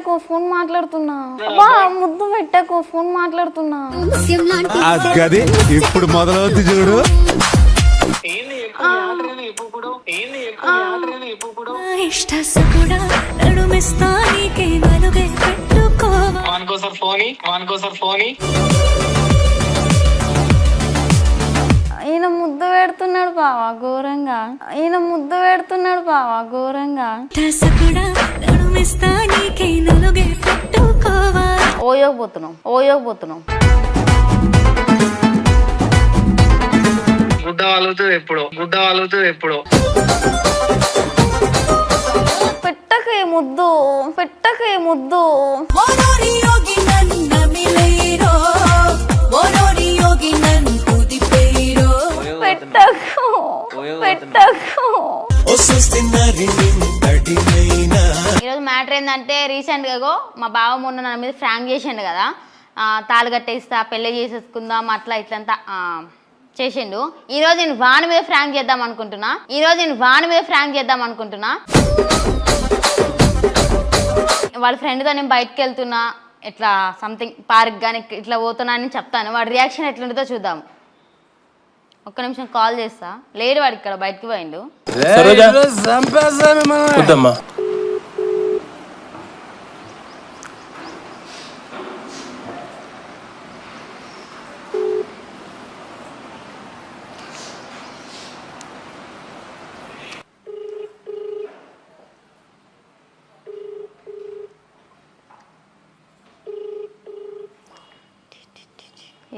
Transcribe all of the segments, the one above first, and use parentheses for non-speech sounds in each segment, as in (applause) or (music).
పెట్టకు ఫోన్ మాట్లాడుతున్నా. అబ్బా ముద్దు పెట్టకు ఫోన్ మాట్లాడుతున్నా. గది ఇప్పుడు మొదలవుద్ది చూడు. ఏంది ఎక్కువ మ్యాటర్ ఇప్పుడు ఏంది ఎక్కువ మ్యాటర్ ఇప్పుడు ఇష్ట సుకుడా నడుమిస్తా నీకే నలుగే పెట్టుకోవా వానికోసారి ఫోన్ వానికోసారి ఫోన్. ఈయన ముద్దు పెడుతున్నాడు బావా ఘోరంగా. ఈయన ముద్దు పెడుతున్నాడు బావా ఘోరంగా. ఓయోపోతున్నాం ఓయోపోతున్నాం గుడ్డ ఎప్పుడు గుడ్డ ఎప్పుడు. పెట్టకు ముద్దు పెట్టకు ముద్దు. పెట్టకు ఈరోజు మ్యాటర్ ఏంటంటే రీసెంట్గా గో మా బావ మొన్న నా మీద ఫ్రాంక్ చేసిండు కదా. తాళి కట్టేస్తా పెళ్ళి చేసేసుకుందాం అట్లా ఇట్లంతా చేసిండు చేసిండు. ఈరోజు నేను వాని మీద ఫ్రాంక్ చేద్దాం అనుకుంటున్నా. ఈరోజు నేను వాని మీద ఫ్రాంక్ చేద్దాం అనుకుంటున్నా. వాళ్ళ ఫ్రెండ్తో నేను బయటకు వెళ్తున్నా ఇట్లా సంథింగ్ పార్క్ కానీ ఇట్లా పోతున్నా అని చెప్తాను. వాడి రియాక్షన్ ఎట్లుంటుందో చూద్దాం. ఒక్క నిమిషం కాల్ చేస్తా. లేడు వాడు ఇక్కడ బయటకు పోయిండు. వద్దమ్మా.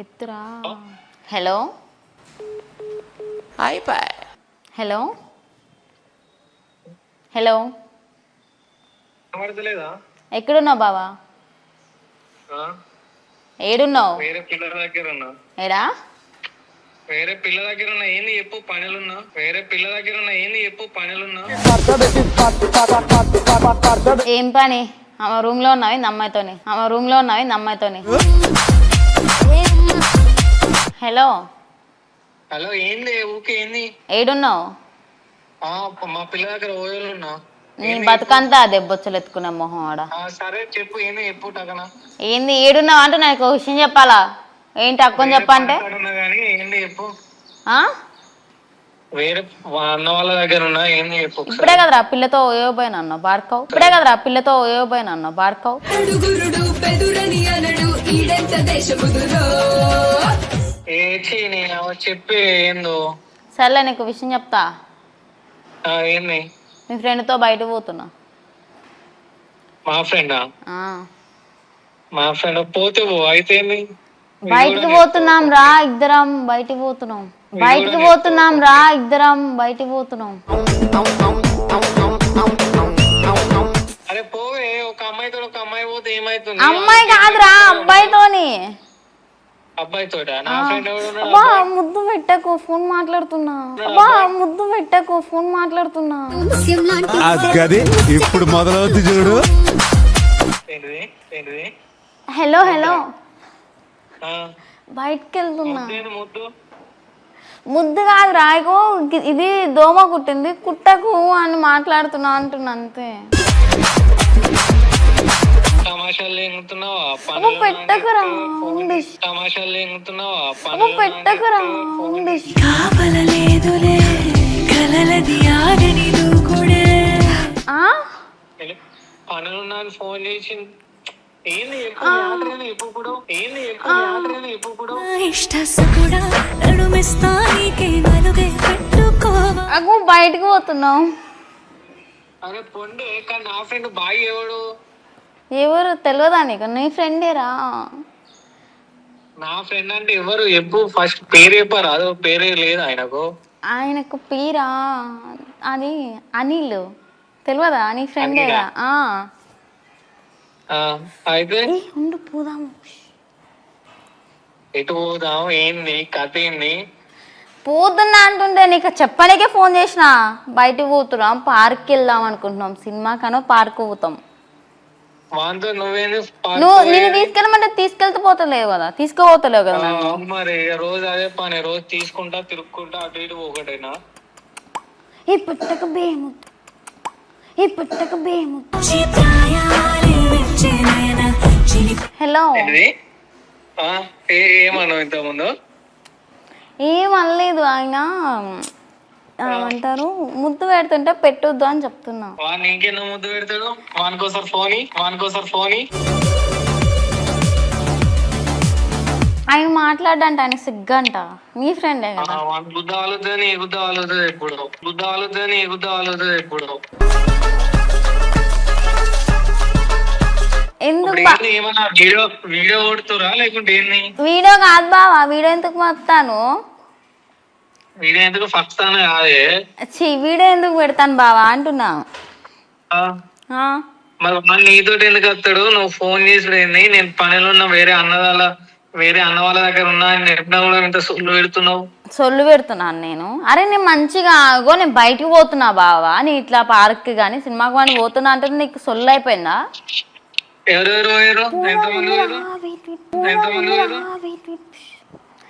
ఎత్తురా. హలో? హలో హలో కనబడతలేదా? ఎక్కడున్నావు బావా? ఏడున్నావు? వేరే పిల్లల దగ్గర ఉన్నా ఏడా? వేరే పిల్ల దగ్గర ఉన్నా ఏంది చెప్పు పనులున్నా? వేరే పిల్ల దగ్గర ఉన్నా ఏంది చెప్పు పనులున్నా? ఏం పని? ఆమె రూమ్లో ఉన్నావు అమ్మాయితోని? ఆమె రూమ్లో ఉన్నావు అమ్మాయితోని? హలో హలో ఏంది? ఊకే ఏంది? ఏడున్నావు? ఆ, మా పిల్ల దగ్గర ఓయోలు ఉన్నా నీ బతుకంతా దెబ్బొచ్చులు ఎత్తుకునే మొహం ఆడ ఆ, సరే చెప్పు ఏంది? చెప్పు టకనా ఏంది? ఏడున్నావు అంటే నాకు ఒక విషయం చెప్పాలా? ఏంటి అక్కని చెప్పంటే ఉన్నా కానీ ఏంది చెప్పు? ఆ? వేరే వా- అన్న వాళ్ళ దగ్గర ఉన్నా ఏంది చెప్పు ఒకసారి. ఇప్పుడే కదరా పిల్లతో ఓయోపోయిన అన్న బార్కవ్? ఇప్పుడే కదరా పిల్లతో ఓయోపోయిన అన్న బార్కవ్? ఏ చెప్పి ఏందో? సర్లే నీకు విషయం చెప్తా. ఆ, ఏంది? మీ ఫ్రెండ్తో బయట పోతున్నా. మా ఫ్రెండా? ఆ. మా ఫ్రెండ్ పోతే పో అయితే ఏంది? బయటికి పోతున్నాం రా ఇద్దరం బయటికి పోతున్నాం. బయటికి పోతున్నాం రా ఇద్దరం బయటికి పోతున్నాం. అరే పోవే ఒక అమ్మాయితో ఒక అమ్మాయి పోతే ఏమైతుంది? అమ్మాయి కాదురా అబ్బాయితోని. అబ్బాయితో ముద్దు పెట్టకు ఫోన్ మాట్లాడుతున్నా. అబ్బా ముద్దు పెట్టకు ఫోన్ మాట్లాడుతున్నా. ఇప్పుడు మొదలవుద్ది చూడు. Hello hello. బయటికి వెళ్తున్నా ముద్దు కాదు రాయకో ఇది దోమ కుట్టింది కుట్టకు అని మాట్లాడుతున్నా అంటున్నా అంతే. తమాషాలు లేనుతున్నావా అబ్బా పెట్టకురా. తమాషాలు లేనుతున్నావా అబ్బా పెట్టకురా ఉండు. కాపలలేదులే కలలది ఆగని దూకుడే. ఆ? పనులున్నా ఫోన్ చేసి ఏంది ఎక్కువ మ్యాటర్ ఏంది ఇప్పుడు ఏంది ఎక్కువ మ్యాటర్ ఏంది ఇప్పుడు ఇష్ట సుకుడా నడుమిస్తా నీకే నలుగే పెట్టుకోవా అగు బయటకు పోతున్నాం అరే పొండే కానీ నా ఫ్రెండ్ బాయ్ ఎవడు? ఎవరు తెలియదా నీకు? నీ ఫ్రెండేరా నా ఫ్రెండ్ అంటే ఎవరు? ఎప్పుడు? ఫస్ట్ పేరు చెప్పారు అదో పేరే లేదు ఆయనకు. ఆయనకు పీరా. అది అనిల్. తెలియదా నీ ఫ్రెండేరా అయితే? ఉండు పోదాము. ఎటు పోదాం ఏంది? కథ ఏంది? పోతున్నా అంటుంటే నీకు చెప్పడానికే ఫోన్ చేసిన. బయటికి పోతున్నాం పార్క్కి వెళ్దాం అనుకుంటున్నాం. సినిమాకనో పార్క్ పోతాం. వాంతో నువ్వేంది నువ్వు నేను తీసుకెళ్ళమంటే తీసుకెళ్తే పోతలేవు కదా తీసుకుపోతలేవు కదా మరి? రోజు అదే పని రోజు తీసుకుంటా తిరుక్కుంటా అటు ఇటు ఒకటేనా ఈ పుట్టక బేముద్దు ఈ పుట్టక చిత్రాయాలే హలో ఏమన్నావు ఇంతకుముందు? ఏం అనలేదు ఆయన. ఏమంటారు ముద్దు పెడుతుంటే పెట్టొద్దు అని చెప్తున్నా. వాడిని ఇంకెందుకు ముద్దు పెడతాడు? వానికోసారి ఫోన్ వానికోసారి ఫోన్. ఆయన మాట్లాడంట ఆయన సిగ్గంట. మీ ఫ్రెండే కదా. బుద్ధ ఆలుతుంది నీ బుద్ధ ఆలుతుంది ఎప్పుడు? బుద్ధ ఆలుతుంది నీ బుద్ధ ఆలుతుంది ఎప్పుడు? ఎందుకు బా ఏమన్నా వీడియో వీడియో కొడుతురా లేకుంటే ఏంది? వీడియో కాదు బావా వీడియో ఎందుకు మొత్తాను? వీడియో ఎందుకు ఫస్ట్ తానే కాదే? ఛీ వీడియో ఎందుకు పెడతాను బావా? అంటున్నా. ఆ, మరి వాడు నీతోటి ఎందుకు వస్తాడు? నువ్వు ఫోన్ చేసి ఏంది? నేను పనిలో ఉన్న వేరే అన్నదాల వేరే అన్న వాళ్ళ దగ్గర ఉన్నా అని చెప్పినా కూడా ఇంత సొల్లు పెడుతున్నావు? సొల్లు పెడుతున్నాను నేను. అరే నేను మంచిగా ఆగో నేను బయటికి పోతున్నా బావా. నీ ఇట్లా పార్క్ కానీ సినిమాకి కానీ పోతున్నా అంటే నీకు సొల్లు అయిపోయిందా? ఎవరెవరు పోయారు ఎంతమంది పోయారు ఎంతమంది పోయారు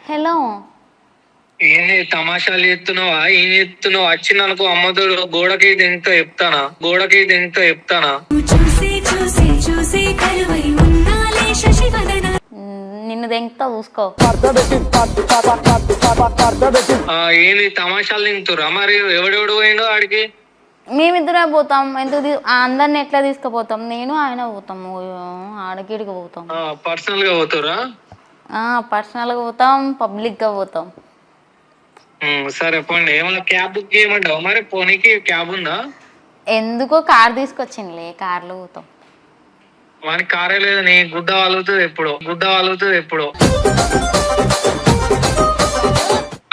హలో. ఏంది తమాషాలు చేస్తున్నావా? ఏం చేస్తున్నావు? వచ్చిందనుకో అమ్మతోడు గోడకి తింటూ చెప్తానా? గోడకి తింటూ చెప్తానా? చూసి చూసి చూసి కరువై ఉన్నాలే శశివదన. నిన్ను దెంగతా చూసుకో. ఆ, ఏంది తమాషాలు తింటురా మరి? ఎవడెవడు పోయిండో ఆడికి? మేమిద్దరే పోతాం. ఎందుకు తీ- ఆ అందరిని ఎట్లా తీసుకుపోతాం? నేను ఆయన పోతాము ఆడగిడికి పోతాం. పర్సనల్గా పోతురా పర్సనల్గా పోతాం పబ్లిక్గా పోతాం. ఉమ్, సరే పోండి. ఏమన్నా క్యాబ్ బుక్ చేయమంటావు? మరి పోనీకి క్యాబ్ ఉందా? ఎందుకో కార్ తీసుకొచ్చిందిలే కార్లో పోతాం వానికి కారే లేదు నీ గుడ్డ వాలుగుతుంది ఎప్పుడు. గుడ్డ వాలుగుతుంది ఎప్పుడు.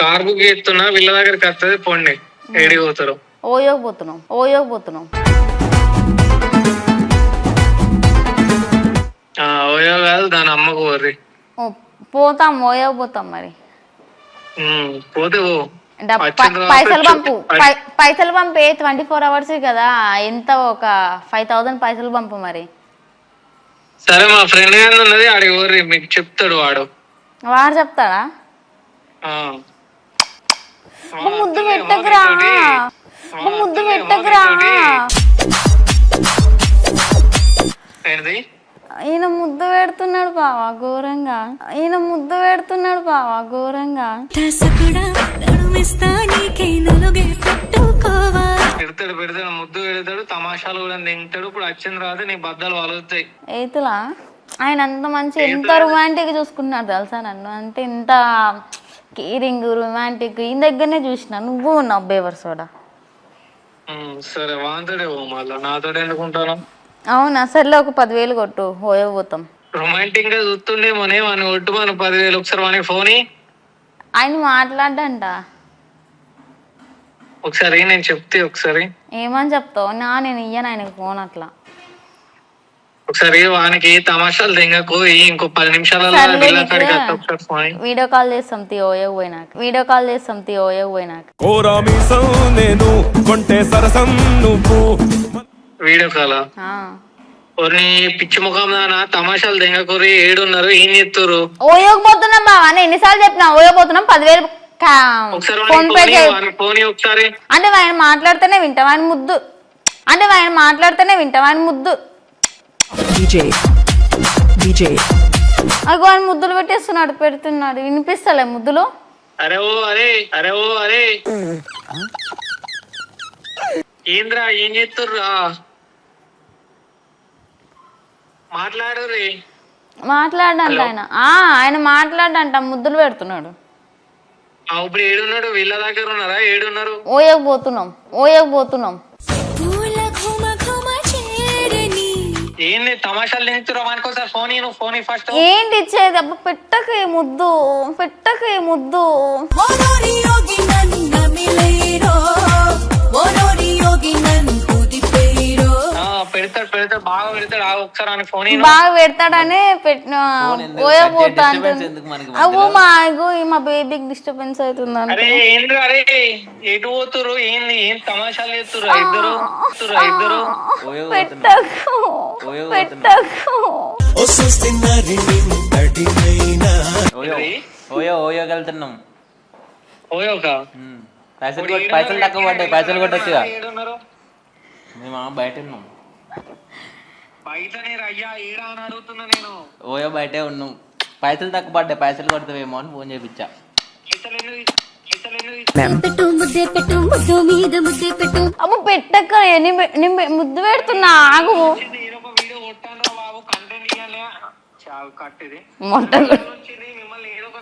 కార్ బుక్ చేస్తున్నా వీళ్ళ దగ్గరికి వస్తుంది పోండి. ఏడికి పోతారు. ఓయోకి పోతున్నాం ఓయోకి పోతున్నాం. ఆ, ఓయో కాదు దాని అమ్మకు పోర్రి. ఓ, పోతాం ఓయోకి పోతాం మరి. పోతే పైసలు పంపు. పైసలు పంపే ట్వంటీ ఫోర్ అవర్స్ కదా. ఎంత ఒక ఫైవ్ థౌసండ్ పైసలు పంపు మరి. సరే మా ఫ్రెండ్ ఉన్నది పోర్రి మీకు చెప్తాడు వాడు. వాడు చెప్తాడా? ముద్దు పెట్టకురా. ముద్దు పెట్టకురా. ఏంటిది? ఈయన ముద్దు పెడుతున్నాడు బావా ఘోరంగా. ఈయన ముద్దు పెడుతున్నాడు బావా ఘోరంగా. పెడతాడు పెడతాడు ముద్దు పెడతాడు తమాషాలు కూడా తింటాడు. ఇప్పుడు వచ్చిన తర్వాత నీ బద్దలు వలుగుతాయి ఏతులా? ఆయన అంత మంచి ఎంత రొమాంటిక్ చూసుకున్నాడు తెలుసా నన్ను? అంటే ఎంత కేరింగ్ రొమాంటిక్ ఈ దగ్గరనే చూసిన నువ్వు ఉన్నావు బేవర్ సోడా. సరే వాంతడే మళ్ళా. నాతో ఎందుకుంటాను? అవునా సర్లే ఒక పదివేలు కొట్టు పోయే పోతాం. రొమాంటిక్గా చూస్తుండేమోనే వాని ఒట్టు మన పదివేలు ఒకసారి వానికి ఫోన్. ఆయన మాట్లాడంట ఒకసారి నేను చెప్తే ఒకసారి. ఏమని చెప్తావు? నా నేను ఇయ్యను ఆయనకు ఫోన్ అట్లా. ఒకసారి వానికి తమాషాలు తెంగకు ఇంకో పది ఫోన్. వీడియో కాల్ చేస్తాం తీ ఓయకు పోయినాక. వీడియో కాల్ చేస్తాం తీ ఓయకు పోయినాక. నేను కొంటే సరసం నువ్వు. Video call. కొన్ని పిచ్చి ముఖం దానా తమాషాలు తెంగకూరి ఏడున్నారు ఏం చేస్తారు ఓయోకి పోతున్నాం బావా నేను ఎన్నిసార్లు చెప్పినా ఓయో పోతున్నాం పదివేలు ఫోన్ పే ఫోన్ ఒకసారి. అంటే ఆయన మాట్లాడితేనే వింటాం ఆయన ముద్దు. అంటే ఆయన మాట్లాడితేనే వింటాం ఆయన ముద్దు. అగో ఆయన ముద్దులు పెట్టేస్తున్నాడు పెడుతున్నాడు. వినిపిస్తలే ముద్దులు? అరే ఓ అరే అరే ఓ అరే. ఏంద్రా ఏం చేస్తుర్రా? మాట్లాడంట ఆయన. ఆ ఆయన మాట్లాడంట ముద్దులు పెడుతున్నాడు. ఇప్పుడు ఏడున్నాడు? వీళ్ళ దగ్గర ఉన్నారా? ఏడున్నారు? ఓయకు పోతున్నాం ఓయకు పోతున్నాం పూల ఘుమ ఘుమ చేరని. ఏంది తమాషాలు తింటురా వానికోసారి ఫోన్ నువ్వు ఫోన్ ఫస్ట్. ఏంటి ఇచ్చేది? అబ్బా పెట్టక ముద్దు పెట్టక ముద్దు. బాగా పెడతాడు ఆ ఒకసారి ఫోన్ బాగా పెడతాడని పెట్టిన మా మా బేబీకి డిస్టర్బెన్స్ అవుతుందంట అరే ఏంద్ర అరే? ఎటు పోతురు ఏంది? ఏం తమాషాలు చేస్తుర్రా? ఇద్దరు? ఇద్దరు? పెట్టకు. పెట్టకు. ఓయో ఓయో వెళ్తున్నాం. పైసలు పైసలు తక్కువ పడ్డాయి. పైసలు కొట్టొచ్చుగా. మేము ఆ బయట ఉన్నాం బయటనే రయ్యా ఏడా అని అడుగుతున్నా నేను ఓయో బయటే ఉన్నాం. పైసలు తక్కువ పడ్డాయి పైసలు కొడతావేమో అని ఫోన్ పెట్టు ముద్దే పెట్టు ముద్దు మీద ముద్దే పెట్టు. అమ్మ పెట్టక్క నేను పె- నేను పె- ముద్దు పెడుతున్నా ఆగు. మొట్ట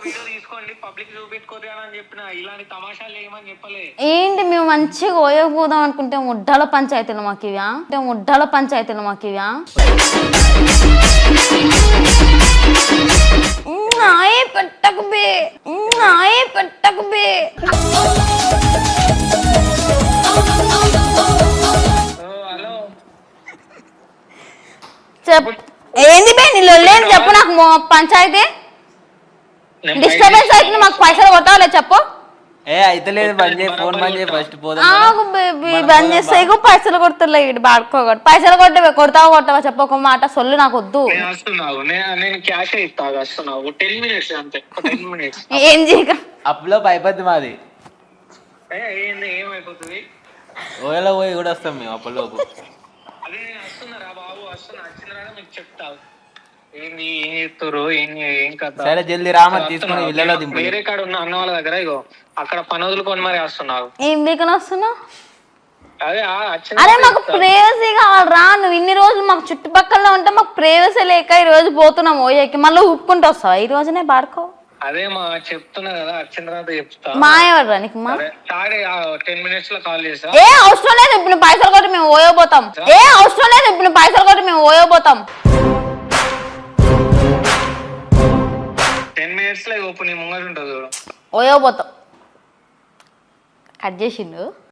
వీడియో తీసుకోండి పబ్లిక్ చూపెట్టుకోరు అని చెప్పిన ఇలాంటి తమాషాలు ఏమని చెప్పలే. ఏంటి మేము మంచిగా ఓయకపోదాం అనుకుంటే ముడ్డాల పంచాయతీలు మాకు ఇవ్యా అంటే ముడ్డాల పంచాయతీలు మాకు ఇవ్యా నాయే పెట్టకు బే. నాయే పెట్టకు బే. చెప్ ఏంది బే నీ లొల్లేని చెప్పు నాకు పంచాయతీ. డిస్టర్బెన్స్ అవుతుంది మాకు పైసలు కొట్టాలి చెప్పు. ఏ అయితే లేదు బంద్ చేయి ఫోన్ బంద్ చేయి ఫస్ట్ పోదాం ఆగు బేబీ బంద్ చేస్తే ఇగో పైసలు కొడుతులే ఇటు బాడుకోగొట్టు పైసలు కొట్టవే కొడతావా కొట్టవా చెప్పు ఒక మాట సొల్లు నాకు వద్దు. నేను వస్తున్నావు నేను నేను క్యాష్ ఇస్తా వస్తున్నావు. టెన్ మినిట్స్ అంతే టెన్ మినిట్స్. (laughs) ఏం చేయక? అప్పులో అయిపోద్ది మాది. ఏంది ఏమైపోతుంది? ఓయోలో పోయి కూడా వస్తాం మేము అప్పులోపు అదే నేను వస్తున్నారా బాబు వస్తున్నా వచ్చిందిరా మీకు చెప్తా. ఏంది ఏం చేస్తారు ఏం ఏం కథ? సరే జల్దీ రామ తీసుకుని ఇళ్ళలో దింపు. వేరే కాడ ఉన్న అన్న వాళ్ళ దగ్గర ఇగో అక్కడ పని వదులుకొని మరి వస్తున్నావు. ఏం బీకని వస్తున్నావు? అదే ఆ వచ్చిన అరే మాకు ప్రేవసీ కావాలి రా నువ్వు ఇన్ని రోజులు మాకు చుట్టుపక్కల ఉంటే మాకు ప్రేవసీ లేక ఈ రోజు పోతున్నాం ఓయకి. మళ్ళీ ఉప్పుకుంటూ వస్తావా? ఈ రోజునే బాడుకో. అదే మా చెప్తున్నా కదా వచ్చిన తర్వాత చెప్తా. మా ఎవరు నీకు మా? సరే టెన్ మినిట్స్లో కాల్ చేసా. ఏ అవసరం లేదు ఇప్పుడు నువ్వు పైసలు కొట్టి మేము ఓయోపోతాం ఏ అవసరం లేదు ఇప్పుడు నువ్వు పైసలు కొట్టి మేము ఓయోపోతాం టెన్ మినిట్స్లో ఓపెన్ నీ ముంగట ఉంటుంది చూడు. ఓయోపోతాం కట్ చేసిండు.